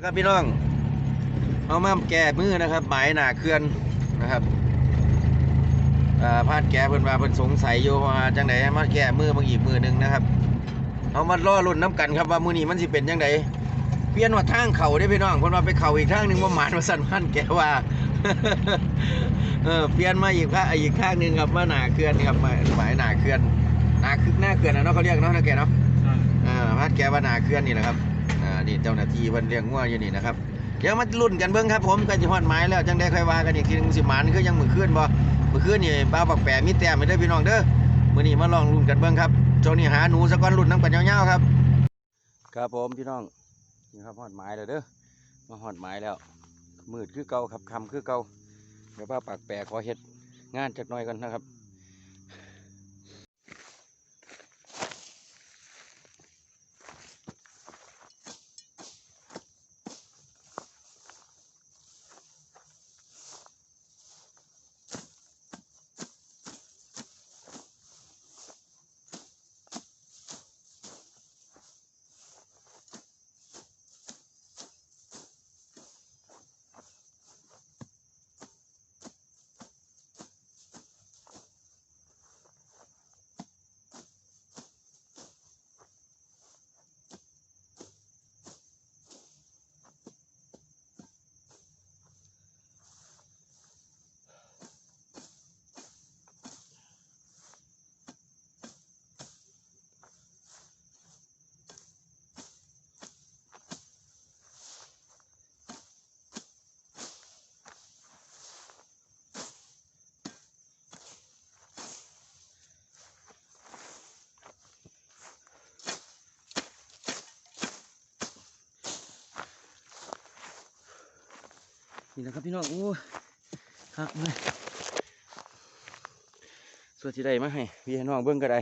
นะครับพี่น้องเอามาแก้มือนะครับ หมายหนาเคลื่อนนะครับอ่าพาดแก้เพิ่นว่าเพิ่นสงสัยอยู่ว่าจังไดมาแก้มือบางอีกมือหนึงนะครับเอามาล่อรุ่นน้ำกันครับว่ามือนี้มันสิเป็นจังไดเปลี่ยนว่าทางเขาได้พี่น้องเพิ่นว่าไปเขาอีกทางหนึงว่าหมานว่าสั่นพันแกว่าเออเปลี่ยนมาอีกพระอีกข้างหนึงครับมาหนาเคลื่อนครับหมายหมายหนาเคลื่อนหนาคือหน้าเคลื่อนนะเนาะเขาเรียกเนาะนะแกเนาะอ่าพัดแกว่านาเคลื่อนนี่แหละครับอ่า นี่เจ้าหน้าที่เพิ่นเลี้ยงงัวอยู่นี่นะครับ เดี๋ยวมาลุ้นกันเบิ่งครับผมก็สิฮอดหมายแล้วจังได้ค่อยว่ากันอีกทีนึงสิหมานคือยังมื้อคืนบ่มื้อคืนนี่บ้าบักแปะมีแต้มให้เด้พี่น้องเด้อมื้อนี้มาลองลุ้นกันเบิ่งครับช่วงนี้หาหนูซะก่อนลุ้นนํกันยาวๆครับครับผมพี่น้องนี่ครับฮอดหมายแล้วเด้อมาฮอดหมายแล้วมืดคือเก่าครับคำคือเก่าเดี๋ยวบ้าปากแปะขอเฮ็ดงานจักหน่อยก่อนนะครับ นี่นะครับพี่น้องโอ้ยครับเลยส่วนที่ใดมาให้พี่น้องเบิ้งก็ได้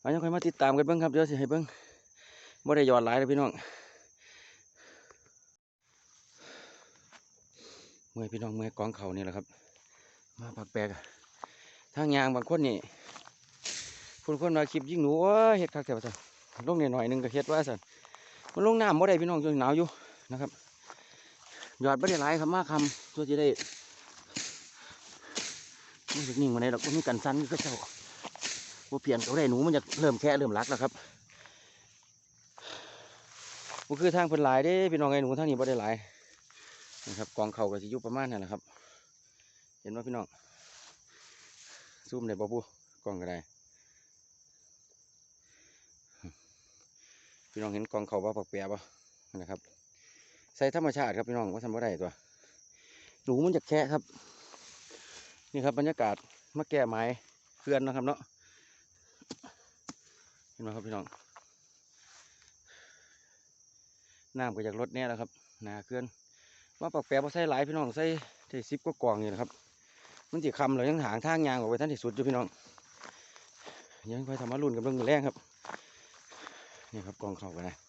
เอายังค่อยมาติดตามกันเบิ้งครับเดี๋ยวสิให้เบิ้งบ่ได้หยอดหลายเลยพี่น้องเมื่อพี่น้องเมื่อกองเขานี่แหละครับ มาปักแปลกทางยางบางคนนี่คนคนมาคลิปยิ่งหนูเฮ็ดคักแต่ว่าซั่นลงหน่อยหนึ่งก็เฮ็ดว่าซั่นมันลงน้ำบ่ได้พี่น้องจนหนาวอยู่นะครับ ยอดไม่ได้หลายครับมากคำตัวจะได้ไม่ถึงนิ่งมาได้หรอกก็มีกันสั้นก็เจ้าบัเปลี่ยนเขาได้หนูมันจะเริ่มแค่เริ่มรักแล้วครับก็คือทางเพิ่นหลายเด้พี่น้องไอ้หนูทางนี้บ่ได้หลายนะครับกองเขาก็สิยู่ประมาณนั่นแหละครับ เห็นว่าพี่น้องซูมได้บ่ปูกองก็ได้พี่น้องเห็นกองเขาว่าปักแปรบ่นะครับ ใส่ธรรมชาติครับพี่น้องว่าทำบ่ได้ตัวหนูมันจะแค่ครับ นี่ครับบรรยากาศมาแก้ไม้เพื่อนนะครับเนาะเห็นไหมครับพี่น้องน้ำก็จากรถเนี่ยแหละครับนาเกลือนว่าปักแปรพอใส่หลายพี่น้องใส่ใส่ซิปก็กล่องนี่นะครับมันจีคำเลยยังหางทางยางออกไปท่านที่สุดอยู่พี่น้องยังไปทำมารุ่นกับเรื่องแรงครับนี่ครับกองเข่ากันนะ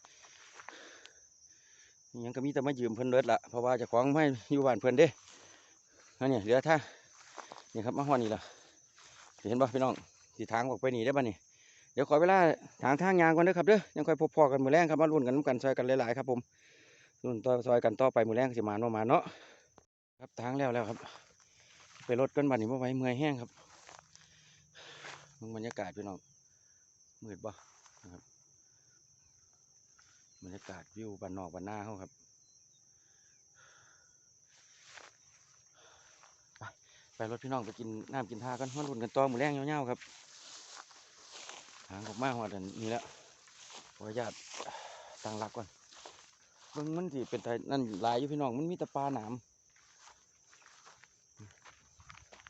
ยังก็มีแต่มายืมเพิ่นเลิศละเพราะว่าจะของไม่อยู่บ้านเพิ่นเด้อันนี้เหลือท่านี่ครับมาฮอดนี่ละเห็นป่ะพี่น้องสีทางออกไปนี่ได้ป่ะนี่เดี๋ยวขอเวลาทางทางยางก่อนเด้อครับเด้อยังค่อยพบพอกันมือแรงครับมาลุ้นกันกันซอยกันหลายๆครับผมลุ้นต่อซอยกันต่อไปมือแรงสิมาโนมาเนาะครับทางแล้วแล้วครับ ไปรถกันบัดนี้บ่ไหวเมื่อยแห้งครับมึงบรรยากาศพี่น้องมืดบ่นะครับ บรรยากาศวิวบ้านนอกบ้านหน้าเขาครับ ไปไปรถพี่น้องไปกินน้ำกินท่ากันห้อนรุ่นกันต่อหมูแรงเงาวๆครับหางออกมาหัวดันนี่แหละขออนุญาตตั้งหลักก่อนเบิ่งมันสิเป็นไทยนั่นลายอยู่พี่น้องมันมีแต่ปลาหนาม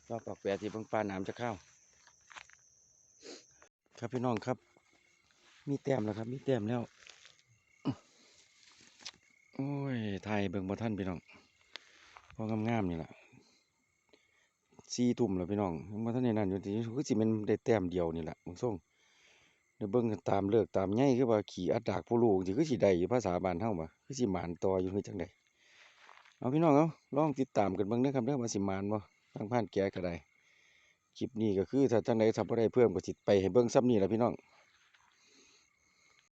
รอบปากแปรที่เบิ่งปลาหนามจะเข้า ครับพี่น้องครับ มีแต้มแล้วครับ มีแต้มแล้ว โอ้ยไทยเบิ่งบ่ท่านพี่น้องพองามๆนี่แหละสี่ตุ่มแล้วพี่น้องยังบ่ท่านในนั้นอยู่ที่คือสิแมันได้แต้มเดียวนี่แหละมึงส่งเดี๋ยวเบิ่งตามเลิกตามใหญ่คือว่าขี่อัดดากผู้ลูกสิคือสิได้อยู่ภาษาบ้านเฮาบ่คือสิหมานต่ออยู่คือจังไดเอาพี่น้องเอาลองติดตามกันเบิ่งเด้อครับเด้อว่าสิหมานบ่ทางผ่านแก่ก็ได้คลิปนี้ก็คือถ้าจังไดถ้าบ่ได้เพิ่มก็สิไปให้เบิ่งซ้ำนี่ล่ะพี่น้อง